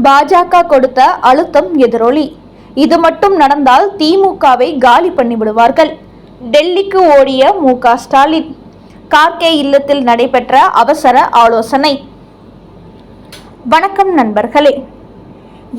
பாஜக கொடுத்த அழுத்தம் எதிரொலி. இது மட்டும் நடந்தால் திமுகவை காலி பண்ணி விடுவார்கள் டெல்லிக்கு ஓடிய மு ஸ்டாலின். கார்கே இல்லத்தில் நடைபெற்ற அவசர ஆலோசனை. வணக்கம் நண்பர்களே.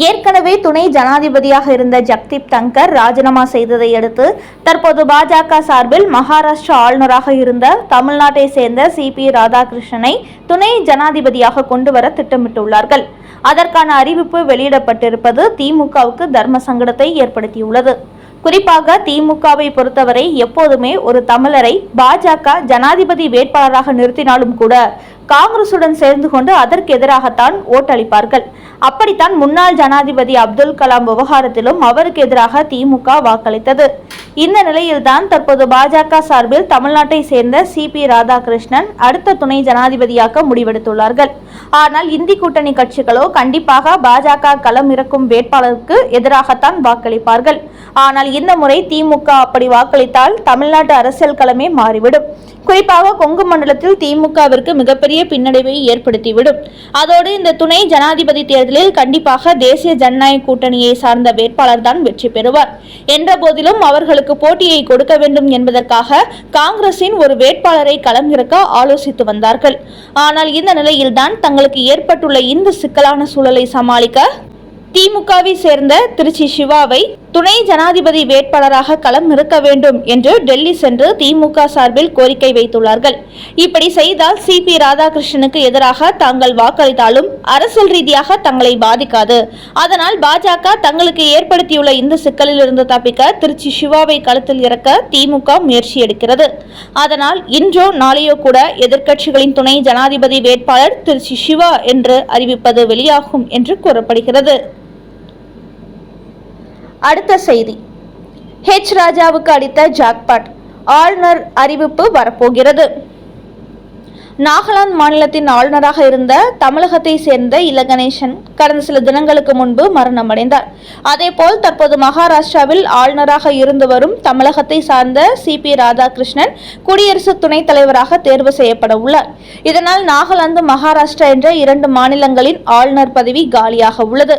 ஏற்கனவே துணை ஜனாதிபதியாக இருந்த ஜக்தீப் தங்கர் ராஜினாமா செய்ததை அடுத்து தற்போது பாஜக சார்பில் மகாராஷ்டிரா ஆளுநராக இருந்த தமிழ்நாட்டை சேர்ந்த சி பி ராதாகிருஷ்ணனை துணை ஜனாதிபதியாக கொண்டு வர திட்டமிட்டுள்ளார்கள். அதற்கான அறிவிப்பு வெளியிடப்பட்டிருப்பது திமுகவுக்கு தர்ம சங்கடத்தை ஏற்படுத்தியுள்ளது. குறிப்பாக திமுகவை பொறுத்தவரை எப்போதுமே ஒரு தமிழரை பாஜக ஜனாதிபதி வேட்பாளராக நிறுத்தினாலும் கூட காங்கிரசுடன் சேர்ந்து கொண்டு அதற்கு எதிராகத்தான் ஓட்டளிப்பார்கள். அப்படித்தான் முன்னாள் ஜனாதிபதி அப்துல் கலாம் விவகாரத்திலும் அவருக்கு எதிராக திமுக வாக்களித்தது. இந்த நிலையில்தான் தற்போது பாஜக சார்பில் தமிழ்நாட்டை சேர்ந்த சி பி ராதாகிருஷ்ணன் அடுத்த துணை ஜனாதிபதியாக முடிவெடுத்துள்ளார்கள். ஆனால் இந்தி கூட்டணி கட்சிகளோ கண்டிப்பாக பாஜக களம் இறக்கும் வேட்பாளருக்கு எதிராகத்தான் வாக்களிப்பார்கள். ஆனால் இந்த முறை திமுக அப்படி வாக்களித்தால் தமிழ்நாட்டு அரசியல் களமே மாறிவிடும். குறிப்பாக கொங்கு மண்டலத்தில் திமுகவிற்கு மிகப்பெரிய பின்னடைவை ஏற்படுத்திவிடும். அதோடு இந்த துணை ஜனாதிபதி தேர்தலில் கண்டிப்பாக தேசிய ஜனநாயக கூட்டணியை சார்ந்த வேட்பாளர் தான் வெற்றி பெறுவார். என்ற போதிலும் அவர்களுக்கு போட்டியை கொடுக்க வேண்டும் என்பதற்காக காங்கிரசின் ஒரு வேட்பாளரை களம் இறக்க ஆலோசித்து வந்தார்கள். ஆனால் இந்த நிலையில்தான் தங்களுக்கு ஏற்பட்டுள்ள இந்த சிக்கலான சூழலை சமாளிக்க திமுகவை சேர்ந்த திருச்சி சிவாவை துணை ஜனாதிபதி வேட்பாளராக களம் இருக்க வேண்டும் என்று டெல்லி சென்று திமுக சார்பில் கோரிக்கை வைத்துள்ளார்கள். இப்படி செய்தால் சி பி ராதாகிருஷ்ணனுக்கு எதிராக தாங்கள் வாக்களித்தாலும் அரசியல் ரீதியாக தங்களை பாதிக்காது. அதனால் பாஜக தங்களுக்கு ஏற்படுத்தியுள்ள இந்த சிக்கலில் இருந்து தப்பிக்க திருச்சி சிவாவை களத்தில் இறக்க திமுக முயற்சி எடுக்கிறது. அதனால் இன்றோ நாளையோ கூட எதிர்க்கட்சிகளின் துணை ஜனாதிபதி வேட்பாளர் திருச்சி சிவா என்று அறிவிப்பது வெளியாகும் என்று கூறப்படுகிறது. அடுத்த செய்தி. ஹெச் ராஜாவுக்கு அடித்த ஜாக்பாட் ஆளுநர் அறிவிப்பு வரப்போகிறது. நாகாலாந்து மாநிலத்தின் ஆளுநராக இருந்த தமிழகத்தை சேர்ந்த இலகணேசன் கடந்த சில தினங்களுக்கு முன்பு மரணமடைந்தார். அதேபோல் தற்போது மகாராஷ்டிராவில் ஆளுநராக இருந்து வரும் தமிழகத்தை சார்ந்த சி பி ராதாகிருஷ்ணன் குடியரசு துணைத் தலைவராக தேர்வு செய்யப்பட உள்ளார். இதனால் நாகாலாந்து மகாராஷ்டிரா என்ற இரண்டு மாநிலங்களின் ஆளுநர் பதவி காலியாக உள்ளது.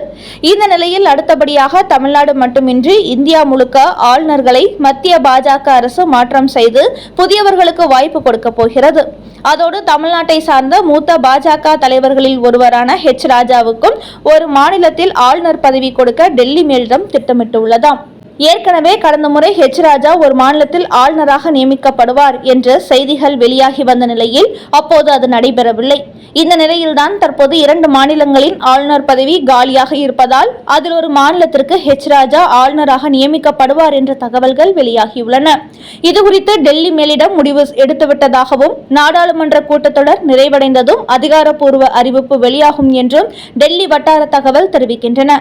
இந்த நிலையில் அடுத்தபடியாக தமிழ்நாடு மட்டுமின்றி இந்தியா முழுக்க ஆளுநர்களை மத்திய பாஜக அரசு மாற்றம் செய்து புதியவர்களுக்கு வாய்ப்பு கொடுக்க போகிறது. அதோடு தமிழ்நாட்டை சார்ந்த மூத்த பாஜக தலைவர்களில் ஒருவரான ஹெச் ராஜாவுக்கும் ஒரு மாநிலத்தில் ஆளுநர் பதவி கொடுக்க டெல்லி மேலிடம் திட்டமிட்டுள்ளதாம். ஏற்கனவே கடந்த முறை ஹெச் ராஜா ஒரு மாநிலத்தில் ஆளுநராக நியமிக்கப்படுவார் என்ற செய்திகள் வெளியாகி வந்த நிலையில் அப்போது அது நடைபெறவில்லை. இந்த நிலையில்தான் தற்போது இரண்டு மாநிலங்களின் ஆளுநர் பதவி காலியாக இருப்பதால் அதில் ஒரு மாநிலத்திற்கு ஹெச் ராஜா ஆளுநராக நியமிக்கப்படுவார் என்ற தகவல்கள் வெளியாகியுள்ளன. இதுகுறித்து டெல்லி மேலிடம் முடிவு எடுத்துவிட்டதாகவும் நாடாளுமன்ற கூட்டத்தொடர் நிறைவடைந்ததும் அதிகாரப்பூர்வ அறிவிப்பு வெளியாகும் என்றும் டெல்லி வட்டார தகவல் தெரிவிக்கின்றன.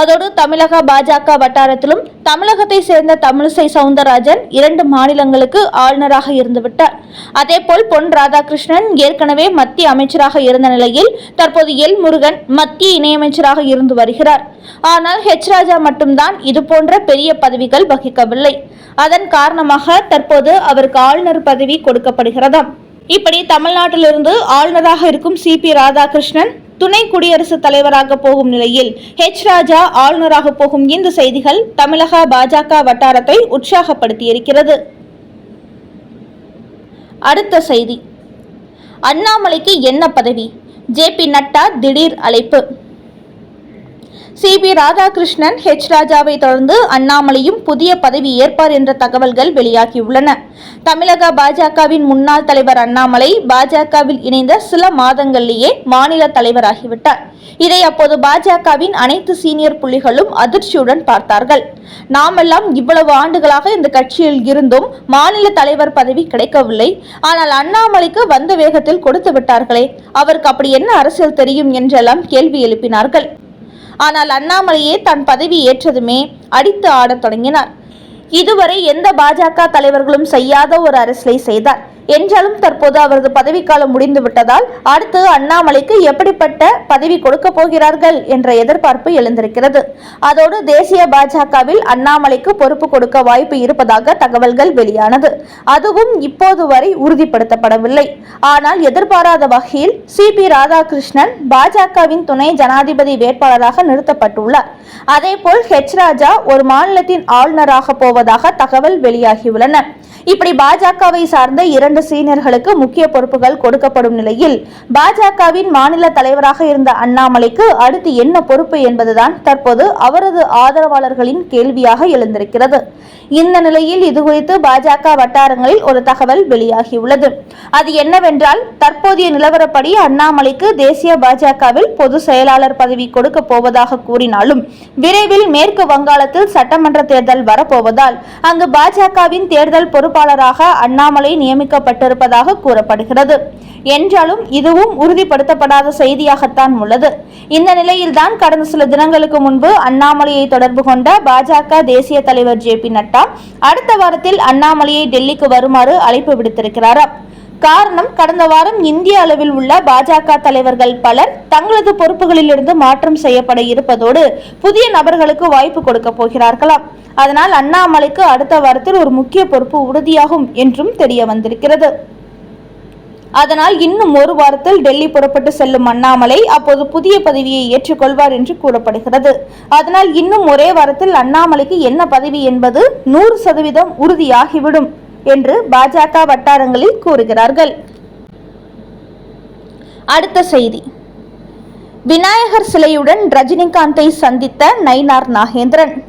அதோடு தமிழக பாஜக வட்டாரத்திலும் தமிழகத்தை சேர்ந்த தமிழிசை சவுந்தரராஜன் இரண்டு மாநிலங்களுக்கு ஆளுநராக இருந்துவிட்டார். அதேபோல் பொன் ராதாகிருஷ்ணன் ஏற்கனவே மத்திய அமைச்சராக இருந்த நிலையில் தற்போது எல் முருகன் மத்திய இணையமைச்சராக இருந்து வருகிறார். ஆனால் ஹெச் ராஜா மட்டும்தான் இதுபோன்ற பெரிய பதவிகள் வகிக்கவில்லை. அதன் காரணமாக தற்போது அவருக்கு ஆளுநர் பதவி கொடுக்கப்படுகிறதாம். இப்படி தமிழ்நாட்டிலிருந்து ஆளுநராக இருக்கும் சி பி ராதாகிருஷ்ணன் துணை குடியரசுத் தலைவராக போகும் நிலையில் ஹெச் ராஜா ஆளுநராக போகும் இந்த செய்திகள் தமிழக பாஜக வட்டாரத்தை உற்சாகப்படுத்தியிருக்கிறது. அடுத்த செய்தி. அண்ணாமலைக்கு என்ன பதவி? ஜே பி நட்டா திடீர் அழைப்பு. சி பி ராதாகிருஷ்ணன் ஹெச் ராஜாவை தொடர்ந்து அண்ணாமலையும் புதிய பதவி ஏற்பார் என்ற தகவல்கள் வெளியாகியுள்ளன. தமிழக பாஜகவின் முன்னாள் தலைவர் அண்ணாமலை பாஜகவில் இணைந்த சில மாதங்களிலேயே மாநில தலைவராகிவிட்டார். இதை அப்போது பாஜகவின் அனைத்து சீனியர் புள்ளிகளும் அதிர்ச்சியுடன் பார்த்தார்கள். நாமெல்லாம் இவ்வளவு ஆண்டுகளாக இந்த கட்சியில் இருந்தும் மாநில தலைவர் பதவி கிடைக்கவில்லை. ஆனால் அண்ணாமலைக்கு வந்த வேகத்தில் கொடுத்து விட்டார்களே. அவருக்கு அப்படி என்ன அரசியல் தெரியும் என்றெல்லாம் கேள்வி எழுப்பினார்கள். ஆனால் அண்ணாமலையே தன் பதவி ஏற்றதுமே அடித்து ஆடத் தொடங்கினார். இதுவரை எந்த பாஜக தலைவர்களும் செய்யாத ஒரு அரசியலை செய்தார். என்றாலும் தற்போது அவரது பதவிக்காலம் முடிந்து விட்டதால் அடுத்து அண்ணாமலைக்கு எப்படிப்பட்ட பதவி கொடுக்க போகிறார்கள் என்ற எதிர்பார்ப்பு எழுந்திருக்கிறது. அதோடு தேசிய பாஜகவில் அண்ணாமலைக்கு பொறுப்பு கொடுக்க வாய்ப்பு இருப்பதாக தகவல்கள் வெளியானது. அதுவும் இப்போது வரை உறுதிப்படுத்தப்படவில்லை. ஆனால் எதிர்பாராத வகையில் சி. பி. ராதாகிருஷ்ணன் பாஜகவின் துணை ஜனாதிபதி வேட்பாளராக நிறுத்தப்பட்டுள்ளார். அதேபோல் ஹெச். ராஜா ஒரு மாநிலத்தின் ஆளுநராக போவதாக தகவல் வெளியாகியுள்ளன. இப்படி பாஜகவை சார்ந்த இரண்டு சீனியர்களுக்கு முக்கிய பொறுப்புகள் கொடுக்கப்படும் நிலையில் பாஜகவின் மாநில தலைவராக இருந்த அண்ணாமலைக்கு அடுத்து என்ன பொறுப்பு என்பதுதான் தற்போது அவரது ஆதரவாளர்களின் கேள்வியாக எழுந்திருக்கிறது. இந்த நிலையில் இதுகுறித்து பாஜக வட்டாரங்களில் ஒரு தகவல் வெளியாகியுள்ளது. அது என்னவென்றால் தற்போதைய நிலவரப்படி அண்ணாமலைக்கு தேசிய பாஜகவில் பொது செயலாளர் பதவி கொடுக்க போவதாக கூறினாலும் விரைவில் மேற்கு வங்காளத்தில் சட்டமன்ற தேர்தல் வரப்போவதால் அங்கு பாஜகவின் தேர்தல் பொறுப்பாளராக அண்ணாமலை நியமிக்கப்பட்டிருப்பதாக கூறப்படுகிறது. என்றாலும் இதுவும் உறுதிப்படுத்தப்படாத செய்தியாகத்தான் உள்ளது. இந்த நிலையில்தான் கடந்த சில தினங்களுக்கு முன்பு அண்ணாமலையை தொடர்பு கொண்ட பாஜக தேசிய தலைவர் ஜே பி நட்டா அடுத்த வாரத்தில் அண்ணாமலையை டெல்லிக்கு வருமாறு அழைப்பு விடுத்திருக்கிறாராம். காரணம் கடந்த வாரம் இந்திய அளவில் உள்ள பாஜக தலைவர்கள் பலர் தங்களது பொறுப்புகளிலிருந்து மாற்றம் செய்யப்பட இருப்பதோடு புதிய நபர்களுக்கு வாய்ப்பு கொடுக்க போகிறார்களாம். அதனால் அண்ணாமலைக்கு அடுத்த வாரத்தில் ஒரு முக்கிய பொறுப்பு உறுதியாகும் என்றும் தெரிய வந்திருக்கிறது. அதனால் இன்னும் ஒரு வாரத்தில் டெல்லி புறப்பட்டு செல்லும் அண்ணாமலை அப்போது புதிய பதவியை ஏற்றுக்கொள்வார் என்று கூறப்படுகிறது. அதனால் இன்னும் ஒரே வாரத்தில் அண்ணாமலைக்கு என்ன பதவி என்பது நூறு சதவீதம் உறுதியாகிவிடும். என்று பாஜக வட்டாரங்களில் கூறுகிறார்கள். அடுத்த செய்தி. விநாயகர் சிலையுடன் ரஜினிகாந்தை சந்தித்த நயினார் நாகேந்திரன்.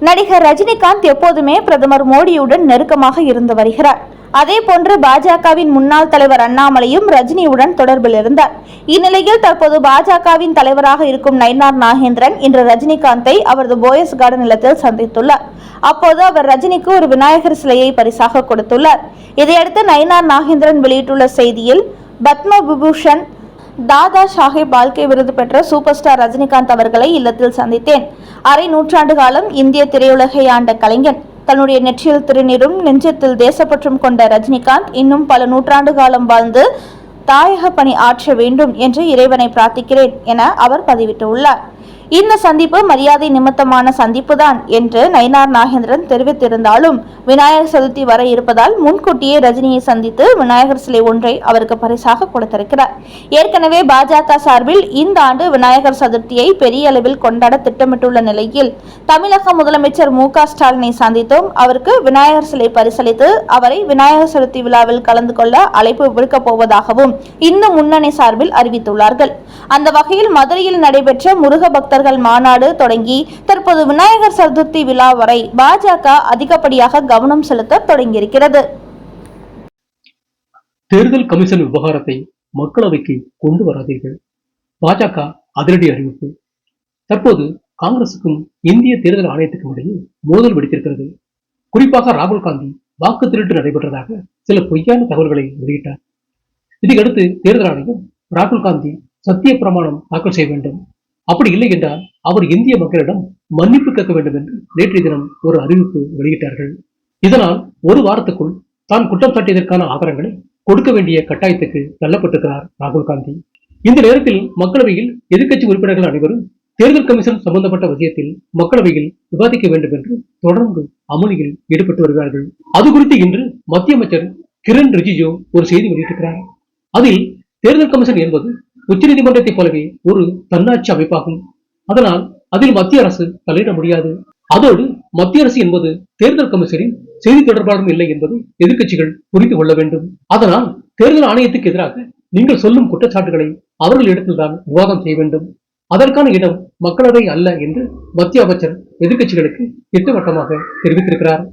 நடிகர் ரஜினிகாந்த் எப்போதுமே பிரதமர் மோடியுடன் நெருக்கமாக இருந்து வருகிறார். அதே போன்று பாஜகவின் முன்னாள் தலைவர் அண்ணாமலையும் ரஜினியுடன் தொடர்பில் இருந்தார். இந்நிலையில் தற்போது பாஜகவின் தலைவராக இருக்கும் நயினார் நாகேந்திரன் இன்று ரஜினிகாந்தை அவரது போயஸ் கார்டன் இல்லத்தில் சந்தித்துள்ளார். அப்போது அவர் ரஜினிக்கு ஒரு விநாயகர் சிலையை பரிசாக கொடுத்துள்ளார். இதையடுத்து நயினார் நாகேந்திரன் வெளியிட்டுள்ள செய்தியில் பத்ம விபூஷன் தாதா சாஹேப் பால்கே விருது பெற்ற சூப்பர் ஸ்டார் ரஜினிகாந்த் அவர்களை இல்லத்தில் சந்தித்தேன். அரை நூற்றாண்டு காலம் இந்திய திரையுலகை ஆண்ட கலைஞன். தன்னுடைய நெற்றியில் திருநீரும் நெஞ்சத்தில் தேசப்பற்றும் கொண்ட ரஜினிகாந்த் இன்னும் பல நூற்றாண்டு காலம் வாழ்ந்து தாயக பணி ஆற்ற வேண்டும் என்று இறைவனை பிரார்த்திக்கிறேன் என அவர் பதிவிட்டுள்ளார். இந்த சந்திப்பு மரியாதை நிமித்தமான சந்திப்பு தான் என்று நயினார் நாகேந்திரன் தெரிவித்திருந்தாலும் விநாயகர் சதுர்த்தி வர இருப்பதால் முன்கூட்டியே ரஜினியை சந்தித்து விநாயகர் சிலை ஒன்றை அவருக்கு பரிசாக கொடுத்திருக்கிறார். ஏற்கனவே பாஜக சார்பில் இந்த ஆண்டு விநாயகர் சதுர்த்தியை பெரிய அளவில் கொண்டாட திட்டமிட்டுள்ள நிலையில் தமிழக முதலமைச்சர் மு ஸ்டாலினை சந்தித்தும். அவருக்கு விநாயகர் சிலை பரிசளித்து அவரை விநாயகர் சதுர்த்தி விழாவில் கலந்து கொள்ள அழைப்பு விடுக்கப் போவதாகவும் இந்த முன்னணி சார்பில் அறிவித்துள்ளார்கள். அந்த வகையில் மதுரையில் நடைபெற்ற முருக பக்தர்கள் மாநாடு தொடங்கி தற்போது விநாயகர் சதுர்த்தி விழா வரை பாஜக அதிகப்படியாக கவனம் செலுத்த தொடங்கியிருக்கிறது. தேர்தல் கமிஷன் விவகாரத்தை மக்களவைக்கு கொண்டு வராதீர்கள். பாஜக அதிரடி அறிவிப்பு. தற்போது காங்கிரசுக்கும் இந்திய தேர்தல் ஆணையத்துக்கும் இடையே மோதல் வெடித்திருக்கிறது. குறிப்பாக ராகுல் காந்தி வாக்கு திருட்டு நடைபெற்றதாக சில பொய்யான தகவல்களை வெளியிட்டார். இதையடுத்து தேர்தல் ஆணையம் ராகுல் காந்தி சத்திய பிரமாணம் தாக்கல் செய்ய வேண்டும். அப்படி இல்லை என்றால் அவர் இந்திய மக்களிடம் மன்னிப்பு கேட்க வேண்டும் என்று நேற்றைய தினம் ஒரு அறிவிப்பு வெளியிட்டார்கள். இதனால் ஒரு வாரத்துக்குள் தான் குற்றம் சாட்டியதற்கான ஆதாரங்களை கொடுக்க வேண்டிய கட்டாயத்துக்கு தள்ளப்பட்டிருக்கிறார் ராகுல் காந்தி. இந்த நேரத்தில் மக்களவையில் எதிர்க்கட்சி உறுப்பினர்கள் அனைவரும் தேர்தல் கமிஷன் சம்பந்தப்பட்ட விஷயத்தில் மக்களவையில் விவாதிக்க வேண்டும் என்று தொடர்ந்து அமளியில் ஈடுபட்டு வருகிறார்கள். அது குறித்து இன்று மத்திய அமைச்சர் கிரண் ரிஜிஜு ஒரு செய்தி வெளியிட்டிருக்கிறார். அதில் தேர்தல் கமிஷன் என்பது உச்சநீதிமன்றத்தைப் போலவே ஒரு தன்னாட்சி அமைப்பாகும். அதனால் அதில் மத்திய அரசு தலையிட முடியாது. அதோடு மத்திய அரசு என்பது தேர்தல் கமிஷனின் செய்தி தொடர்பாளரும் இல்லை என்பதை எதிர்க்கட்சிகள் புரிந்து கொள்ள வேண்டும். அதனால் தேர்தல் ஆணையத்துக்கு எதிராக நீங்கள் சொல்லும் குற்றச்சாட்டுகளை அவர்களிடத்தில்தான் விவாதம் செய்ய வேண்டும். அதற்கான இடம் மக்களவை அல்ல என்று மத்திய அமைச்சர் எதிர்க்கட்சிகளுக்கு திட்டவட்டமாக தெரிவித்திருக்கிறார்.